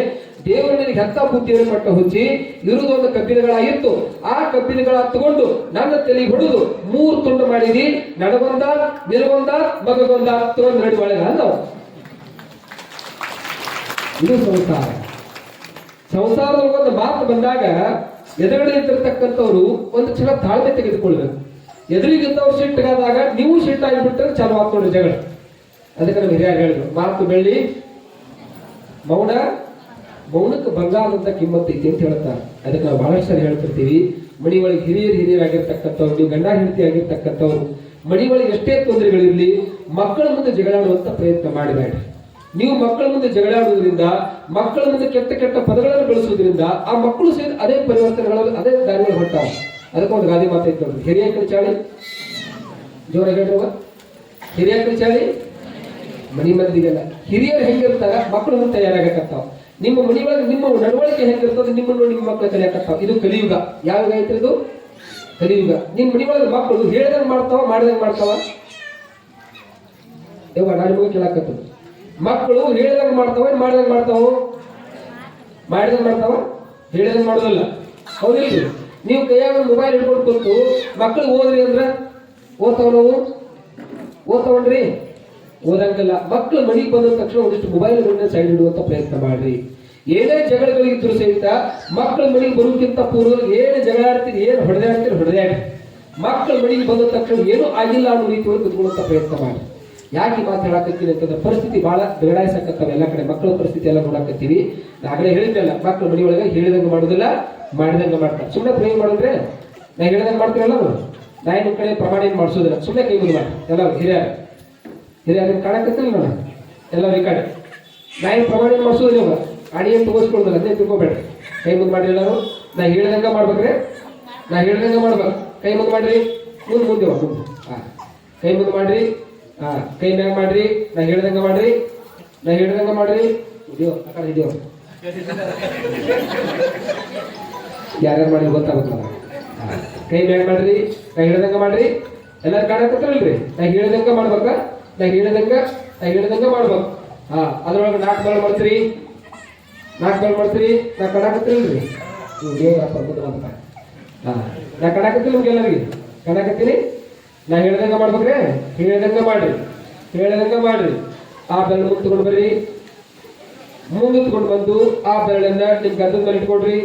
ದೇವರು ನಿನಗೆ ಹೆತ್ತ ಬುದ್ಧಿಯನ್ನು ಮಟ್ಟ ಹುಚ್ಚಿ ಇರುವುದೊಂದು ಕಬ್ಬಿಣಗಳಾಗಿತ್ತು. ಆ ಕಬ್ಬಿಣಗಳ ತಗೊಂಡು ನನ್ನ ತಲೆಗೆ ಹೊಡೆದು ಮೂರು ತುಂಡು ಮಾಡಿದಿ, ನಡಗೊಂದ ನಿಲಗೊಂದ ಮಗಗೊಂದ ತಗೊಂಡು ನಡಿ ಒಳಗ ನಾವು ಇದು ಸಂಸಾರ. ಸಂಸಾರದ ಒಂದು ಮಾತು ಬಂದಾಗ ಎದುರುಗಡೆ ಇದ್ದಿರ್ತಕ್ಕಂಥವ್ರು ಒಂದು ಕ್ಷಣ ತಾಳ್ಮೆ ತೆಗೆದುಕೊಳ್ಬೇಕು. ಎದುರಿಗಿದ್ದವ್ರು ಸಿಟ್ಟಾದಾಗ ನೀವು ಸಿಟ್ಟಾಗಿಬಿಟ್ರೆ ಚಾಲು ನೋಡಿ ಜಗಳ. ಅದಕ್ಕೆ ನಮ್ಮ ಹಿರಿಯರು ಹೇಳಿದ್ರು, ಮಾತು ಬೆಳ್ಳಿ. ಮೌನ, ಮೌನಕ್ಕೆ ಬಂಗಾರದಂತ ಕಿಮ್ಮತ್ತು ಐತಿ ಅಂತ ಹೇಳ್ತಾರೆ ಅದಕ್ಕೆ ನಾವು ಬಹಳಷ್ಟು ಸರಿ ಹೇಳ್ತಿರ್ತೀವಿ. ಮಣಿ ಒಳಗೆ ಹಿರಿಯರು ಹಿರಿಯರಾಗಿರ್ತಕ್ಕಂಥವ್ರು ನೀವು ಗಂಡ ಹೆಂಡತಿ ಆಗಿರ್ತಕ್ಕಂಥವ್ರು ಮಣಿ ಒಳಗೆ ಎಷ್ಟೇ ತೊಂದರೆಗಳಿರಲಿ, ಮಕ್ಕಳ ಮುಂದೆ ಜಗಳಾಡುವಂತ ಪ್ರಯತ್ನ ಮಾಡಬೇಡ್ರಿ. ನೀವು ಮಕ್ಕಳ ಮುಂದೆ ಜಗಳಾಡುವುದರಿಂದ ಮಕ್ಕಳ ಮುಂದೆ ಕೆಟ್ಟ ಕೆಟ್ಟ ಪದಗಳನ್ನು ಬೆಳೆಸುವುದರಿಂದ, ಆ ಮಕ್ಕಳು ಸೇರಿ ಅದೇ ಪರಿವರ್ತನೆಗಳಲ್ಲಿ, ಅದೇ ದಾರಿಗಳು ಹೊರಟಾರೆ. ಅದಕ್ಕೊಂದು ಗಾದಿ ಮಾತೈತೆ ನೋಡ್ರಿ ಹಿರಿಯ ಕಡೆ ಜೋರ ಹೇಳಿರುವ ಹಿರಿಯ ಕಡೆ ಚಾಳಿ. ಮನಿ ಮಂದಿಗೆಲ್ಲ ಹಿರಿಯರು ಹೆಂಗಿರ್ತಾರ? ಮಕ್ಕಳು ತಯಾರಾಗಕತ್ತಾವ. ನಿಮ್ಮ ಮನಿ ಒಳಗೆ ನಿಮ್ಮ ನಡವಳಿಕೆ ಹೆಂಗಿರ್ತದೆ ನಿಮ್ಮನ್ನು ನಿಮ್ಮ ಮಕ್ಕಳು ಕಲಿಯಕತ್ತಾವ ಇದು ಕಲಿಯುಗ. ಯಾವ ಐತ್ರಿ ಇದು? ಕಲಿಯುಗ. ನಿಮ್ಮ ಮನಿ ಒಳಗೆ ಮಕ್ಕಳು ಹೇಳ್ದಂಗೆ ಮಾಡ್ತಾವ, ಮಾಡ್ದಂಗೆ ಮಾಡ್ತಾವ? ಯವ್ವ, ನಾನು ನಿಮಗೆ ಮಕ್ಕಳು ಹೇಳಿದಾಗ ಮಾಡ್ತಾವ ಏನ್ ಮಾಡಿದಾಗ ಮಾಡ್ತಾವ? ಮಾಡಿದಾಗ ಮಾಡ್ತಾವ? ಹೇಳಿದಾಗ ಮಾಡೋದಲ್ಲ. ಹೌದಿಲ್ರಿ ನೀವು ಕೈಯಾಗ ಮೊಬೈಲ್ ಹಿಡ್ಕೊಂಡು ಕೊಟ್ಟು ಮಕ್ಕಳು ಓದ್ರಿ ಅಂದ್ರೆ ಓದ್ತಾವ ನಾವು? ಓದ್ತಾವನ್ರಿ? ಓದಂಗಿಲ್ಲ. ಮಕ್ಕಳು ಮನೆಗೆ ಬಂದ ತಕ್ಷಣ ಒಂದಿಷ್ಟು ಮೊಬೈಲ್ ಸೈಡ್ ಇಡುವಂತ ಪ್ರಯತ್ನ ಮಾಡ್ರಿ. ಏನೇ ಜಗಳಗಳಿದ್ರು ಸಹಿತ ಮಕ್ಕಳು ಮನೆಗೆ ಬರೋಕ್ಕಿಂತ ಪೂರ್ವ ಏನು ಜಗಳ ಆಡ್ತೀರಿ, ಏನು ಹೊಡೆದಾಡ್ತೀರಿ, ಹೊಡೆದಾಡ್ರಿ. ಮಕ್ಕಳು ಮನೆಗೆ ಬಂದ ತಕ್ಷಣ ಏನು ಆಗಿಲ್ಲ ಅನ್ನೋ ರೀತಿ ಒಳಗೆ ಕುತ್ಕೊಳ್ಳುವಂತ ಪ್ರಯತ್ನ ಮಾಡಿ ಯಾಕೆ ಮಾತು ಹೇಳಕತ್ತೀನಿ ಅಂತಂದ್ರೆ ಪರಿಸ್ಥಿತಿ ಬಹಳ ಬಿಗಡಾಯಿಸಕತ್ತಾವ ಎಲ್ಲ ಕಡೆ. ಮಕ್ಕಳ ಪರಿಸ್ಥಿತಿ ಎಲ್ಲ ನೋಡಕತ್ತೀವಿ ಆಗಲೇ ಹೇಳಿದ್ರಲ್ಲ ಮಕ್ಕಳು ಮನೆ ಒಳಗೆ ಹೇಳಿದಂಗೆ ಮಾಡೋದಿಲ್ಲ, ಮಾಡಿದಂಗೆ ಮಾಡ್ತಾರೆ. ಸುಮ್ಮನೆ ಪ್ರೇ ಮಾಡಿದ್ರೆ ನಾ ಹೇಳಿದಂಗೆ ಮಾಡ್ತೀರಲ್ಲ ಅವರು ನಾ ಕಡೆ ಪ್ರಮಾಣ ಏನು ಮಾಡಿಸೋದಿಲ್ಲ. ಸುಮ್ಮನೆ ಕೈ ಮುಗಿದ ಮಾಡಿ ಎಲ್ಲರೂ ಹಿರಿಯರು. ಹಿರಿಯರು ಕಾಣಕತ್ತಿಲ್ಲ ನೋಡ. ಎಲ್ಲ ಈ ಕಡೆ. ನಾ ಏನು ಪ್ರಮಾಣ ಏನು ಮಾಡಿಸೋದಿಲ್ಲ ಇವಾಗ. ಅಡಿ ಏನು ತಗೋಸ್ಕೊಳ್ದಲ್ಲ ಅದೇ ತಿಳ್ಕೊಬೇಡ್ರಿ. ಕೈ ಮುಂದೆ ಮಾಡಿ ಎಲ್ಲರೂ. ನಾ ಹೇಳ್ದಂಗೆ ಮಾಡ್ಬೇಕ್ರಿ. ನಾ ಹೇಳ್ದಂಗೆ ಮಾಡ್ಬೇಕು. ಕೈ ಮುಂದೆ ಮಾಡ್ರಿ. ಮುಂದೆ ಮುಂದೆ ಹಾಂ ಕೈ ಮುಂದೆ ಮಾಡ್ರಿ. ಕೈ ಮ್ಯಾಗ ಮಾಡ್ರಿ, ನಾ ಹೇಳ್ದಂಗ ಮಾಡ್ರಿ, ನಾ ಹೇಳ್ದಂಗ ಮಾಡ್ರಿ. ಇದೆಯೋ ಅಕ್ಕ ಇದೆಯೋ. ಯಾರ್ಯಾರು ಮಾಡಿ ಗೊತ್ತಾಗುತ್ತಲ್ಲ. ಕೈ ಮ್ಯಾಗ ಮಾಡ್ರಿ, ನಾ ಹೇಳ್ದಂಗ ಮಾಡ್ರಿ. ಎಲ್ಲಾರು ಕಾಣಕತ್ತಲ್ರಿ ನಾ ಹೇಳ್ದಂಗ ಮಾಡ್ಬೇಕ? ನಾ ಹೇಳ್ದಂಗ ನಾ ಹೇಳ್ದಂಗ ಮಾಡ್ಬೇಕು. ಹಾ, ಅದ್ರೊಳಗೆ ನಾಲ್ಕು ಬಾಳ್ ಮಾಡ್ತೀರಿ. ನಾಲ್ಕು ಬಾಳ್ ಮಾಡ್ತೀರಿ. ನಾ ಕಾಣಕತ್ತಿಲ್ರಿ ದೇವರಪ್ಪ ಮುಂದೆ ಬಂದ ಹಾ, ನಾ ಕಾಣಕತ್ತಿಲ್ಲ ನಿಮ್ಗೆ ಎಲ್ಲರಿಗೆ ಕಣಾಕತ್ತೀನಿ. ನಾ ಹೇಳ್ದಂಗ ಮಾಡ್ಬೇಕ್ರಿ? ಹೇಳ್ದಂಗ ಮಾಡ್ರಿ. ಹೇಳ್ದಂಗ ಮಾಡ್ರಿ. ಆ ಬೆರಳು ತಗೊಂಡು ಬರ್ರಿ. ಮುಂದಿತ್ಕೊಂಡು ಬಂದು ಆ ಬೆರಳನ್ನ ನಿಮ್ ಗದ್ದದ ಮೇಲೆ ಇಟ್ಕೊಡ್ರಿ.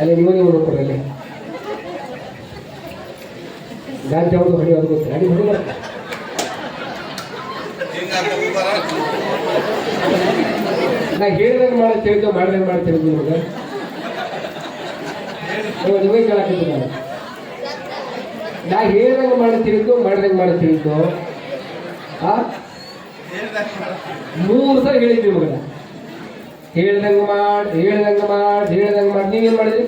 ಅಲ್ಲಿ ನೀವು ನೀವು ನೋಡ್ಕೊಡ್ರಿ ಗಾಂಜಿ ಹೊಡಿ ಅದು ಗೊತ್ತಿಲ್ಲ. ನಾ ಹೇಳ್ದಂಗೆ ಮಾಡಿ ತಿಳಿದು ಮಾಡ್ದಂಗೆ ಮಾಡಿ ತಿಳಿದು ನಿಮಗೆ. ನೀವು ನೀವೇ ಕೇಳಾಕಿದ್ದು ನಾನು ನಾ ಹೇಳ್ದಂಗೆ ಮಾಡಿ ತಿಳಿದು ಮಾಡ್ದಂಗ ಮಾಡಿ ತಿಳಿದು ಆ? ಮೂರು ಸಲ ಹೇಳಿದ್ವಿ ನಿಮಗೆ ಹೇಳ್ದಂಗೆ ಮಾಡಿ ಹೇಳ್ದಂಗೆ ಮಾಡಿ ಹೇಳ್ದಂಗೆ ಮಾಡಿ. ನೀವೇನು ಮಾಡಿದ್ರಿ?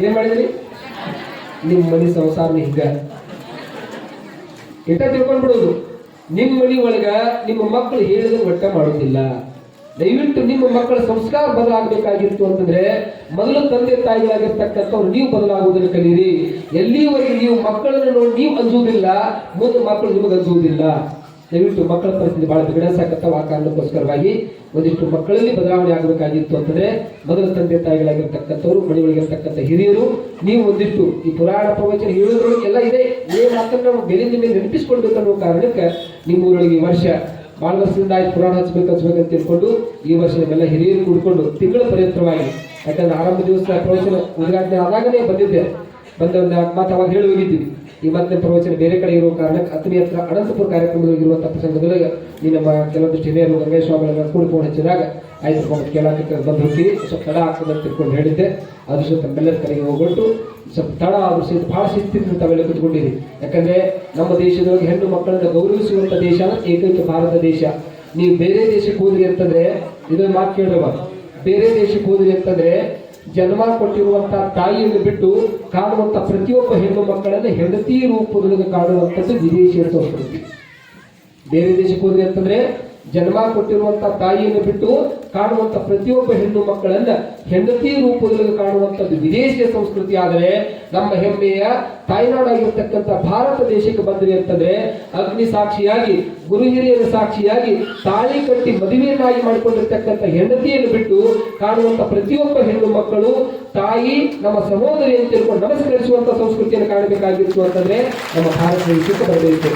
ಏನು ಮಾಡಿದ್ರಿ? ನಿಮ್ಮ ಮನೆ ಸಂಸಾರನ ಹಿಂಗ. ಇಟ್ಟ ತಿಳ್ಕೊಂಡ್ಬಿಡೋದು? ನಿಮ್ಮ ಮನೆ ಒಳಗ ನಿಮ್ಮ ಮಕ್ಕಳು ಹೇಳಿದ್ರೆ ಒಟ್ಟ ಮಾಡೋದಿಲ್ಲ. ದಯವಿಟ್ಟು ನಿಮ್ಮ ಮಕ್ಕಳ ಸಂಸ್ಕಾರ ಬದಲಾಗಬೇಕಾಗಿತ್ತು ಅಂತಂದ್ರೆ ಮೊದಲು ತಂದೆ ತಾಯಿಗಳಾಗಿರ್ತಕ್ಕಂಥವ್ರು ನೀವು ಬದಲಾಗುವುದನ್ನು ಕಲೀರಿ. ಎಲ್ಲಿವರೆಗೆ ನೀವು ಮಕ್ಕಳನ್ನು ನೋಡಿ ನೀವು ಅಂಜುವುದಿಲ್ಲ, ಮುಂದೆ ಮಕ್ಕಳು ನಿಮಗೆ ಅಂಜುವುದಿಲ್ಲ. ದಯವಿಟ್ಟು ಮಕ್ಕಳ ಪರಿಸ್ಥಿತಿ ಬಹಳ ಬಿಗಡಸಾಕತ್ತಾವ ಆ ಕಾರಣಕ್ಕೋಸ್ಕರವಾಗಿ ಒಂದಿಷ್ಟು ಮಕ್ಕಳಲ್ಲಿ ಬದಲಾವಣೆ ಆಗಬೇಕಾಗಿತ್ತು ಅಂತಂದ್ರೆ ಮೊದಲ ತಂದೆ ತಾಯಿಗಳಾಗಿರ್ತಕ್ಕಂಥವ್ರು, ಮನೆಯೊಳಗಿರ್ತಕ್ಕಂಥ ಹಿರಿಯರು, ನೀವು ಒಂದಿಷ್ಟು ಈ ಪುರಾಣ ಪ್ರವಚನ ಹೇಳೋದ್ರೊಳಗೆ ಎಲ್ಲ ಇದೆ. ಏನು ನಾವು ಬೆಲೆ ನಿಮಗೆ ನೆನಪಿಸ್ಕೊಳ್ಬೇಕು ಅನ್ನೋ ಕಾರಣಕ್ಕೆ ನಿಮ್ಮ ಊರೊಳಗೆ ಈ ವರ್ಷ ಬಹಳ ವರ್ಷದಿಂದ ಆಯ್ತು ಪುರಾಣ ಹಚ್ಬೇಕು ಹಚ್ಬೇಕು ಅಂತ ತಿಳ್ಕೊಂಡು ಈ ವರ್ಷ ನಮ್ಮೆಲ್ಲ ಹಿರಿಯರು ಕೂಡ್ಕೊಂಡು ತಿಂಗಳ ಪರ್ಯಂತರವಾಗಿ ಯಾಕಂದ್ರೆ ಆರಂಭ ದಿವಸ ಪ್ರವಚನ ಉದ್ಘಾಟನೆ ಆದಾಗಲೇ ಬಂದಿದ್ದೆ ಬಂದ ಒಂದು ಅವಾಗ ಹೇಳಿ ಹೋಗಿದ್ದೀವಿ. ಈ ಮತ್ತೆ ಪ್ರವಚನ ಬೇರೆ ಕಡೆ ಇರುವ ಕಾರಣಕ್ಕೆ ಅತನಿ ಹತ್ರ ಅನಂತಪುರ ಕಾರ್ಯಕ್ರಮದಲ್ಲಿ ಇರುವಂತಹ ಪ್ರಸಂಗದಲ್ಲಿ ಈ ನಮ್ಮ ಕೆಲವೊಂದಿಷ್ಟು ಹಿರಿಯರು ಗಂಗೇಶ್ ಸ್ವಾಮಿಗಳನ್ನ ಕೂಡಿ ಹಚ್ಚಿದಾಗ, ಆಯ್ತು ಕೇಳಕ್ಕೆ ಸ್ವಲ್ಪ ತಡ ಆಗ್ತದೆ ಅಂತ ತಿಳ್ಕೊಂಡು ಹೇಳಿದ್ದೆ. ಅದ್ರ ಸಹಿತ ತಮ್ಮೆಲ್ಲರ ಕಡೆಗೆ ಹೋಗ್ಬಿಟ್ಟು ಸ್ವಲ್ಪ ತಡ ಆದ್ರೂ ಸಹಿತ ಬಹಳ ಶಿಸ್ತಿನಿಂದ ತಾವೆಲ್ಲ ಕೂತ್ಕೊಂಡಿರಿ. ಯಾಕಂದ್ರೆ ನಮ್ಮ ದೇಶದೊಳಗೆ ಹೆಣ್ಣು ಮಕ್ಕಳನ್ನ ಗೌರವಿಸುವಂತ ದೇಶ, ಏಕೈಕ ಭಾರತ ದೇಶ. ನೀವು ಬೇರೆ ದೇಶಕ್ಕೆ ಹೋದ್ರಿ ಅಂತಂದ್ರೆ, ಇದೊಂದು ಮಾತು ಕೇಳುವ ಬೇರೆ ದೇಶಕ್ಕೆ ಹೋದ್ರಿ ಅಂತಂದ್ರೆ ಜನ್ಮ ಕೊಟ್ಟಿರುವಂತಹ ತಾಯಿಯನ್ನು ಬಿಟ್ಟು ಕಾಣುವಂತ ಪ್ರತಿಯೊಬ್ಬ ಹೆಣ್ಣು ಮಕ್ಕಳನ್ನು ಹೆಂಡತಿ ರೂಪದೊಳಗೆ ಕಾಣುವಂಥದ್ದು ವಿದೇಶಿಯ ಸಂಸ್ಕೃತಿ ಬೇರೆ ದೇಶಕ್ಕೆ ಹೋದ್ರೆ ಅಂತಂದ್ರೆ ಜನ್ಮ ಕೊಟ್ಟಿರುವಂತ ತಾಯಿಯನ್ನು ಬಿಟ್ಟು ಕಾಣುವಂತ ಪ್ರತಿಯೊಬ್ಬ ಹೆಣ್ಣು ಮಕ್ಕಳನ್ನ ಹೆಂಡತಿ ರೂಪದಲ್ಲಿ ಕಾಣುವಂಥದ್ದು ವಿದೇಶಿಯ ಸಂಸ್ಕೃತಿ. ಆದರೆ ನಮ್ಮ ಹೆಮ್ಮೆಯ ತಾಯ್ನಾಡಾಗಿರ್ತಕ್ಕಂಥ ಭಾರತ ದೇಶಕ್ಕೆ ಬಂದ್ರಿ ಅಂತಂದ್ರೆ ಅಗ್ನಿ ಸಾಕ್ಷಿಯಾಗಿ, ಗುರು ಹಿರಿಯರ ಸಾಕ್ಷಿಯಾಗಿ, ತಾಳಿ ಕಟ್ಟಿ ಮದುವೆಯನ್ನಾಗಿ ಮಾಡಿಕೊಂಡಿರ್ತಕ್ಕಂಥ ಹೆಂಡತಿಯನ್ನು ಬಿಟ್ಟು ಕಾಣುವಂತ ಪ್ರತಿಯೊಬ್ಬ ಹೆಣ್ಣು ಮಕ್ಕಳು ತಾಯಿ, ನಮ್ಮ ಸಹೋದರಿ ಅಂತ ತಿಳ್ಕೊಂಡು ನಮಸ್ಕರಿಸುವಂತ ಸಂಸ್ಕೃತಿಯನ್ನು ಕಾಣಬೇಕಾಗಿತ್ತು ಅಂತಂದ್ರೆ ನಮ್ಮ ಭಾರತ ದೇಶಕ್ಕೆ ಬರಬೇಕು.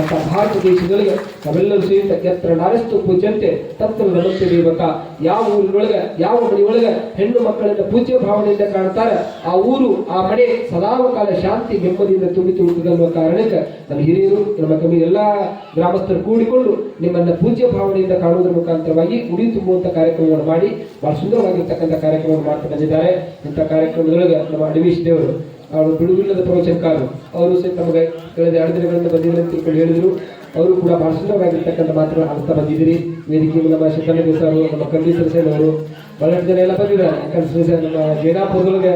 ಅಂತ ಭಾರತ ದೇಶದೊಳಗೆ ನಾವೆಲ್ಲರೂ ಸೇರಿದ ಎತ್ತರ ನಾರಸ್ತು ಪೂಜಂತೆ ತತ್ವ ವ್ಯವಸ್ಥೆ ದೇವಕ. ಯಾವ ಊರಿನೊಳಗೆ, ಯಾವ ಮನೆಯೊಳಗೆ ಹೆಣ್ಣು ಮಕ್ಕಳನ್ನ ಪೂಜ್ಯ ಭಾವನೆಯಿಂದ ಕಾಣ್ತಾರೆ, ಆ ಊರು, ಆ ಮನೆ ಸದಾವಕಾಲ ಶಾಂತಿ, ನೆಮ್ಮದಿಯಿಂದ ತುಂಬಿ ತುಳುಕುತ್ತದೆ ಅನ್ನುವ ಕಾರಣಕ್ಕೆ ನಮ್ಮ ಹಿರಿಯರು, ನಮ್ಮ ಕಮ್ಮಿ ಎಲ್ಲ ಗ್ರಾಮಸ್ಥರು ಕೂಡಿಕೊಂಡು ನಿಮ್ಮನ್ನ ಪೂಜ್ಯ ಭಾವನೆಯಿಂದ ಕಾಣುವುದರ ಮುಖಾಂತರವಾಗಿ ಉಡಿ ತುಂಬುವಂತ ಕಾರ್ಯಕ್ರಮವನ್ನು ಮಾಡಿ, ಬಹಳ ಸುಂದರವಾಗಿರ್ತಕ್ಕಂಥ ಕಾರ್ಯಕ್ರಮವನ್ನು ಮಾಡ್ತಾ ಬಂದಿದ್ದಾರೆ. ಇಂಥ ಕಾರ್ಯಕ್ರಮದೊಳಗೆ ನಮ್ಮ ಅಡವೀಶ್ ದೇವರು ಅವರು ಬಿಡುವಿಲ್ಲದ ಪ್ರವಚನಕಾರರು ಅವರು ಸಹ ನಮಗೆ ಕಳೆದ ಎರಡು ದಿನಗಳಿಂದ ಬಂದಿದ್ದಾರೆ ಅಂತ ತಿಳ್ಕೊಂಡು ಹೇಳಿದರು. ಅವರು ಕೂಡ ಬಹಳ ಸುಂದರವಾಗಿರ್ತಕ್ಕಂಥ ಮಾತುಗಳು ಆಡ್ತಾ ಬಂದಿದ್ದೀರಿ. ವೇದಿಕೆ ನಮ್ಮ ಶಿಕ್ಷಣ ಸರ್ ನಮ್ಮ ಕಂದಿ ಸೇನ್ ಅವರು, ಬಹಳಷ್ಟು ಜನ ಎಲ್ಲ ಬಂದಿದ್ದಾರೆ. ಯಾಕಂದ್ರೆ ಸರ್ ನಮ್ಮ ಜೇನಾಪುರದೊಳಗೆ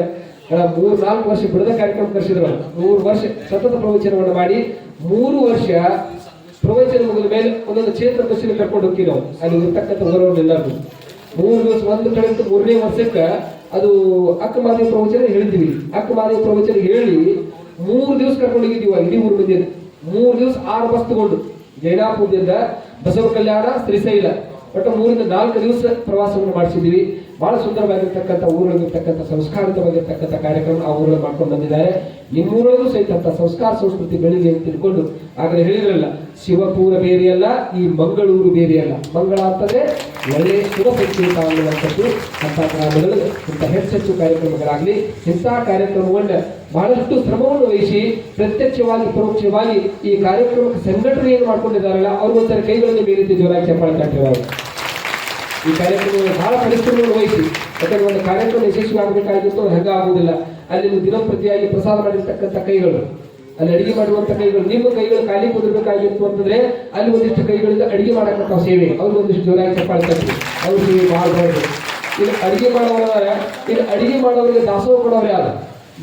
ಮೂರು ನಾಲ್ಕು ವರ್ಷ ಬಿಡದ ಕಾರ್ಯಕ್ರಮ ಕರೆಸಿದ್ರು ಮೂರು ವರ್ಷ ಸತತ ಪ್ರವಚನವನ್ನು ಮಾಡಿ ಮೂರು ವರ್ಷ ಪ್ರವಚನ ಮುಗಿದ ಮೇಲೆ ಒಂದೊಂದು ಕ್ಷೇತ್ರ ಬಸ್ಸಿನ ಕರ್ಕೊಂಡು ಹೋಗ್ತೀವಿ ನಾವು. ಅಲ್ಲಿ ಇರ್ತಕ್ಕಂಥ ಊರವನ್ನೆಲ್ಲರೂ ಮೂರು ದಿವಸ ಒಂದು ಕಡೆ ಮೂರನೇ ವರ್ಷಕ್ಕೆ ಅದು ಅಕ್ಕ ಮಾದೇವ ಪ್ರವಚನ ಹೇಳಿದ್ದೀವಿ ಅಕ್ಕ ಪ್ರವಚನ ಹೇಳಿ ಮೂರು ದಿವಸ ಕರ್ಕೊಂಡು ಹೋಗಿದ್ದೀವಿ ಇಡೀ ಊರು ಮಂದಿ ಮೂರು ದಿವಸ ಆರು ಬಸ್ ತಗೊಂಡು. ಜೈನಾಪುರದಿಂದ ಬಸವ ಕಲ್ಯಾಣ ಶ್ರೀಶೈಲ ಒಟ್ಟು ಮೂರಿಂದ ನಾಲ್ಕು ದಿವಸ ಪ್ರವಾಸವನ್ನು ಮಾಡಿಸಿದ್ದೀವಿ. ಬಹಳ ಸುಂದರವಾಗಿರ್ತಕ್ಕಂಥ ಊರೊಳಗಿರ್ತಕ್ಕಂಥ ಸಂಸ್ಕಾರಿತವಾಗಿರ್ತಕ್ಕಂಥ ಕಾರ್ಯಕ್ರಮ ಆ ಊರಲ್ಲಿ ಮಾಡ್ಕೊಂಡು ಬಂದಿದ್ದಾರೆ. ನಿಮ್ಮೂರಲ್ಲೂ ಸಹಿತ ಸಂಸ್ಕಾರ ಸಂಸ್ಕೃತಿ ಬೆಳಿಗ್ಗೆ ಅಂತ ತಿಳ್ಕೊಂಡು ಆಗಲೇ ಹೇಳಿರಲ್ಲ ಶಿವಪುರ ಬೇರೆಯಲ್ಲ ಈ ಮಂಗಳೂರು ಬೇರೆಯಲ್ಲ ಮಂಗಳ ಅಂತದೇ ಒಳ್ಳೆ ಶುಭ ಸಂಕೇತ ಅನ್ನುವಂಥದ್ದು ಅಂತ ಗ್ರಾಮಗಳು ಇಂಥ ಹೆಚ್ಚೆಚ್ಚು ಕಾರ್ಯಕ್ರಮಗಳಾಗಲಿ, ಇಂಥ ಕಾರ್ಯಕ್ರಮವನ್ನು ಬಹಳಷ್ಟು ಶ್ರಮವನ್ನು ವಹಿಸಿ, ಪ್ರತ್ಯಕ್ಷವಾಗಿ, ಪರೋಕ್ಷವಾಗಿ ಈ ಕಾರ್ಯಕ್ರಮಕ್ಕೆ ಏನು ಮಾಡ್ಕೊಂಡಿದ್ದಾರಲ್ಲ ಅವ್ರಿಗೊಂಥರ ಕೈಗಳನ್ನು ಬೇರೆ ಜೋರಾಗಿ ಚಪ್ಪಾಳೆ ತಟ್ಟಿರೋರು ಈ ಕಾರ್ಯಕ್ರಮವನ್ನು ಬಹಳ ಪರಿಶ್ರಮವನ್ನು ವಹಿಸಿ, ಯಾಕಂದ್ರೆ ಒಂದು ಕಾರ್ಯಕ್ರಮ ಯಶಸ್ವಿ ಆಗಬೇಕಾಗಿತ್ತು ಹೆಂಗ ಆಗುವುದಿಲ್ಲ ಅಲ್ಲಿ ದಿನಂಪ್ರತಿಯಾಗಿ ಪ್ರಸಾದ ಮಾಡಿರ್ತಕ್ಕಂಥ ಕೈಗಳು, ಅಲ್ಲಿ ಅಡಿಗೆ ಮಾಡುವಂತ ಕೈಗಳು ನಿಮ್ಮ ಕೈಗಳು ಖಾಲಿ ಕುದಿರಬೇಕಾಗಿತ್ತು ಅಂತಂದ್ರೆ ಅಲ್ಲಿ ಒಂದಿಷ್ಟು ಕೈಗಳಿಂದ ಅಡಿಗೆ ಮಾಡಕ್ಕಂಥ ಸೇವೆ. ಅವ್ರು ಒಂದಿಷ್ಟು ಜೋರಾಗಿ ಚಪ್ಪಾಳೆ ಅವ್ರಿಗೆ ಅವ್ರ ಸೇವೆ ಮಾಡಬಾರ್ದು ಇಲ್ಲಿ ಅಡಿಗೆ ಮಾಡೋರ ಇಲ್ಲಿ ಅಡಿಗೆ ಮಾಡೋರಿಗೆ ದಾಸೋಹ ಕೊಡೋರು ಯಾರು?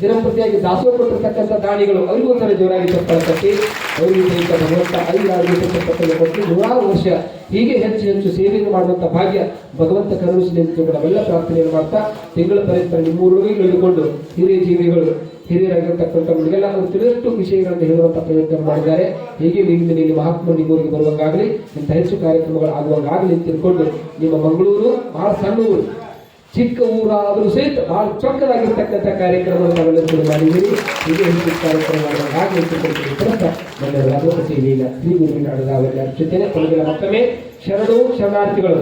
ದಿನಂಪ್ರತಿಯಾಗಿ ದಾಸೋಹ ಕೊಟ್ಟಿರ್ತಕ್ಕಂಥ ದಾನಿಗಳು ಅವರಿಗೂ ಜೋರಾಗಿ ಚಪ್ಪಾಳೆ ತಟ್ಟಿ ಅವರಿಗೆ ಸಹಿತ ಭಗವಂತ ಕೊಟ್ಟು ನೂರಾರು ವರ್ಷ ಹೀಗೆ ಹೆಚ್ಚು ಹೆಚ್ಚು ಸೇವೆಯನ್ನು ಮಾಡುವಂಥ ಭಾಗ್ಯ ಭಗವಂತ ಕರುಣಿಸಲಿ ಅಂತ ಕೂಡ ಅವೆಲ್ಲ ಪ್ರಾರ್ಥನೆಯನ್ನು ಮಾಡ್ತಾ ತಿಂಗಳ ಪರ್ಯಂತ ನಿಮ್ಮೂರಿಗೆ ಹಿಡಿದುಕೊಂಡು ಹಿರಿಯ ಜೀವಿಗಳು ಹಿರಿಯರಾಗಿರ್ತಕ್ಕಂಥವರಿಗೆಲ್ಲ ಅವರು ತಿಳಿದಷ್ಟು ವಿಷಯಗಳನ್ನು ಹೇಳುವಂಥ ಪ್ರಯತ್ನ ಮಾಡಿದ್ದಾರೆ. ಹೀಗೆ ನಿಮ್ಮಲ್ಲಿ ಮಹಾತ್ಮ ನಿಮ್ಮೂರಿಗೆ ಬರುವಂಗಾಗಲಿ, ಇಂಥ ಹೆಚ್ಚು ಕಾರ್ಯಕ್ರಮಗಳು ಆಗುವಂಗಾಗಲಿ ಅಂತ ತಿಳ್ಕೊಂಡು ನಿಮ್ಮ ಮಂಗಳೂರು ಭಾಳ ಸಣ್ಣ ಊರು ಚಿಕ್ಕ ಊರಾದರೂ ಸಹಿತ ಬಹಳ ಚೊಕ್ಕದಾಗಿರ್ತಕ್ಕಂಥ ಕಾರ್ಯಕ್ರಮವನ್ನು ನಾವೆಲ್ಲರೂ ಮಾಡಿದ್ದೀವಿ. ಇದು ಹೆಚ್ಚು ಕಾರ್ಯಕ್ರಮವನ್ನು ಭಾಗವಹಿಸಿಕೊಳ್ತೀವಿ ಅಂತ ನನ್ನ ರಾಘವ ಸೇವೆಯ ಶ್ರೀ ಮತ್ತೊಮ್ಮೆ ಶರಣು ಶರಣಾರ್ಥಿಗಳು.